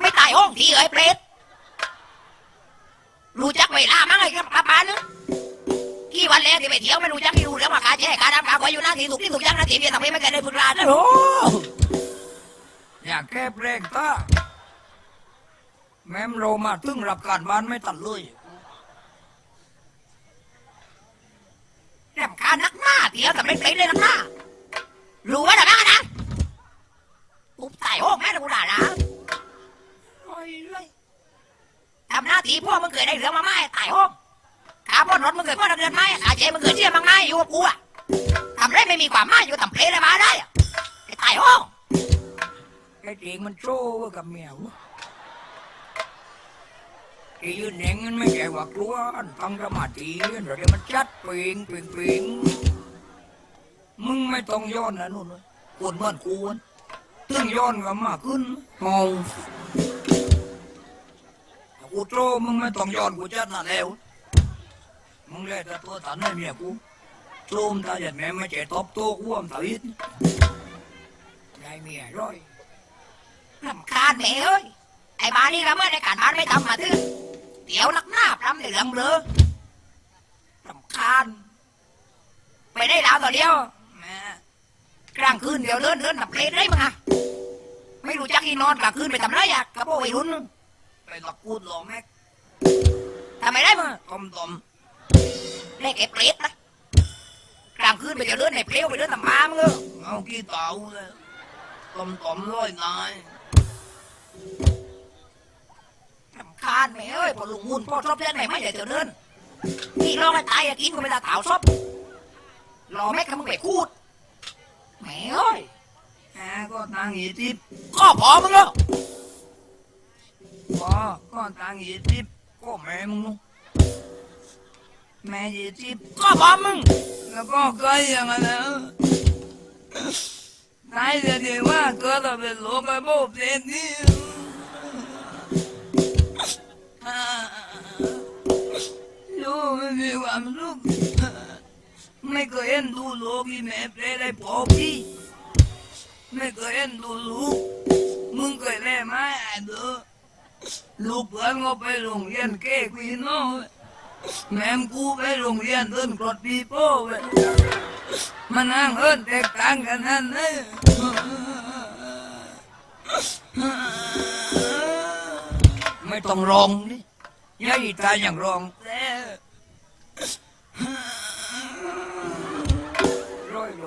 ไม่ตายห้องทีเอ้ยเปรตรู้จักเวลามั้งไอ้ครับป้าป้าเนอะที่วันแรกที่ไปเที่ยวไม่รู้จักที่รู้เรื่องว่าการแช่การดำการไว้อยู่หน้าที่ถูกที่ถูกอยังหน้าที่เพียงทำให้ไม่เคยได้ฝึกลานนะโอ้อยากแก้เพลงตาแม้มโรมาตึงรับการบ้านไม่ตัดเลยรำคาญนักหน้าเที่ยวแต่ไม่เป็นเลยนักหน้ารู้ไว้แต่บ้านะปุ๊บ ตายห้องแม่ตะกูด่านะโอ้ยเลยทำหน้าที่พวกมึงเคยได้เหลืองมาไหมตายห้องขาบนรถมึงเคยพ่อดำเนินไหมขาเจมึงเคยเชี่ยมั้งไหมอยู่กับกูอะทำไรไม่มีความหมายอยู่ทำเพลงอะไรมาได้อะไอ้ตายห้องไอ้เจงมันโจ้ว่ากับเมียวะไอ้ยืนเองมันไม่ใช่ว่ากลัวอันตั้งสมาธิเราเดี๋ยวมันจัดเปล่งเปล่งเปล่งมึงไม่ต้องย้อนนะนู่นนะกวนเหมือนกูน ตึงย้อนก็มากขึ้นมองกูโจ้มึงไม่ต้องย้อนกูจัดน่ะแล้วมึงเลยแต่ตัวตันให้เมียกูโจมตาหยัดแม่ไม่ใช่ตบโต้กูอะตาวิทยายเมียร้อยรำคาญแม่เอ้ยไอ้บ้านนี่ก็เมื่อในการบ้านไม่ทำมาทึ่เดี๋ยวนักหน้าพรำเหลืองเบลอรำคาญไปได้แล้วต่อเดียว กลางคืนเดี๋ยวเลื่อนเลื่อนแบบเลนได้มั้งอะไม่รู้จักที่นอนกลางคืนไปทำไรอะกระโปรงไอ้รุ่นไปตะกูดหลอแม็กทำไมได้มั้งต้มต้มเล่นไอ้เปรตนะกลางคืนไปเดี๋ยวเลื่อนไอ้เพลวไปเลื่อนตำปามึงเออเอากี่เต่าเลยต้มตมร้อยนายรำคาญแม่เอ้ยพอลุงหุ่นพ่อชอบเล่นไหนไม่เดี๋ยวเดี๋ยวเลื่อนนี่ลองให้ตายอะกินก็ไม่ได้เต่าซบรอแม่กับมึงไปคูด แม่เอ้ยแม่ก็ตังยี่สิบข้อพอมึงเหรอพ่อก็ตังยี่สิบก็แม่มึงแม่ยี่สิบข้อพอมึง แล้วก็เคยอย่างนั้นแล้วนายจะดีว่าเกิดเราเป็นโลกไอ้โบเปลี่ยนนี่ลูกไม่มีความสุข ไม่เคยเห็นดูลูกที่แม่เปลี่ยนได้พอพี่ ไม่เคยเห็นดูลูก มึงเคยเล่ไหมไอ้เด้อลูกเพื่อนก็ไปโรงเรียนเก้กวีโน่แม่กูไปโรงเรียนเดินกรดปีโป้เว้ยมันนั่งเอินแตกต่างกันนั่นเลยไม่ต้องร้องนี่ยายตายอย่างร้องแต่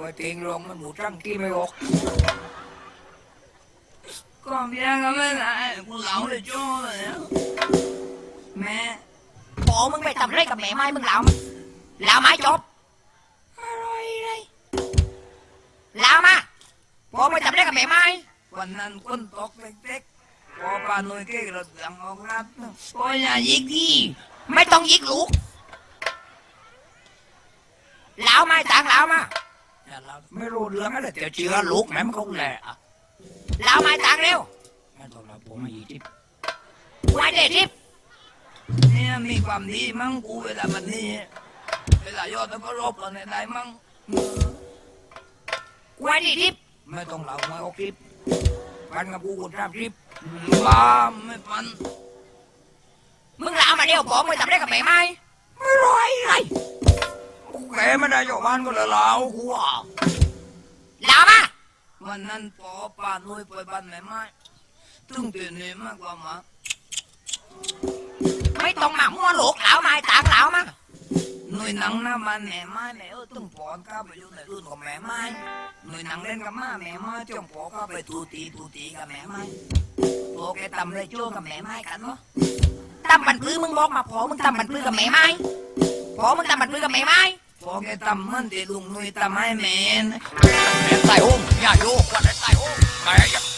วยเตียงร้องมันหมูจังกี้ไม่ออกก็เมียก็ไม่ได้กูเหลาเลยจ้อเลยแม่พอมึงไปทำไรกับแม่ไม้มึงเหลามั้ยเหลาไม้จบอะไรเลยเหลามาพอไปทำไรกับแม่ไม้วันนั้นคนตกเล็กๆพอปาหน่วยเก้เราเสียงออกรับโอ้ยอย่ายิงดีไม่ต้องยิกลูกเหลาไม้ต่างเหลามาอย่า เราไม่รู้เรื่องอะไรแต่เชื่อลูกแม่มันคงแหละอะเหลาไม้ต่างเร็วแม่ต้องเราผมมาอีกทีไว้เด็ดทิพย์เนี่ยมีความดีมั้งกูเวลามันนี่เวลายอดแล้วก็รบเราในไหนมั้งไว้ดีทิพย์ไม่ต้องเราไม่ออกคลิปปันกับกูกูทราบคลิปบ้าไม่ปันมึงเหลามาเดียวพอไปทำไรกับแม่ไม้ไม่ร้อยเลยกู แกไม่ได้อยู่บ้านก็เลยลาวกูอะเหลามาวันนั้นพอปาหน่วยไปบ้านแม่ไม้ตึงเตือนเลยมากกว่ามาไม่ต้องมามั่วลูกเหลาไม้ตางเหลามาหน่วยหนังหน้ามันแม่ไม้แม่เออตึงปอนข้าไปอยู่ในรุ่นของแม่ไม้หน่วยหนังเล่นกับมาแม่ไม้จ้องปอข้าไปตูตีตูตีกับแม่ไม้โอแกตำเลยโจ้กับแม่ไม้กันเนาะตำบันปลื้มึงบอกมาพอมึงตำบันปลื้กับแม่ไม้พอมึงตำบันปลื้กับแม่ไม้ พอแกตำมันเดลุงนุยตำให้แม่นใส่ห้องอย่าโยกวันใส่ห้องแม่อย่า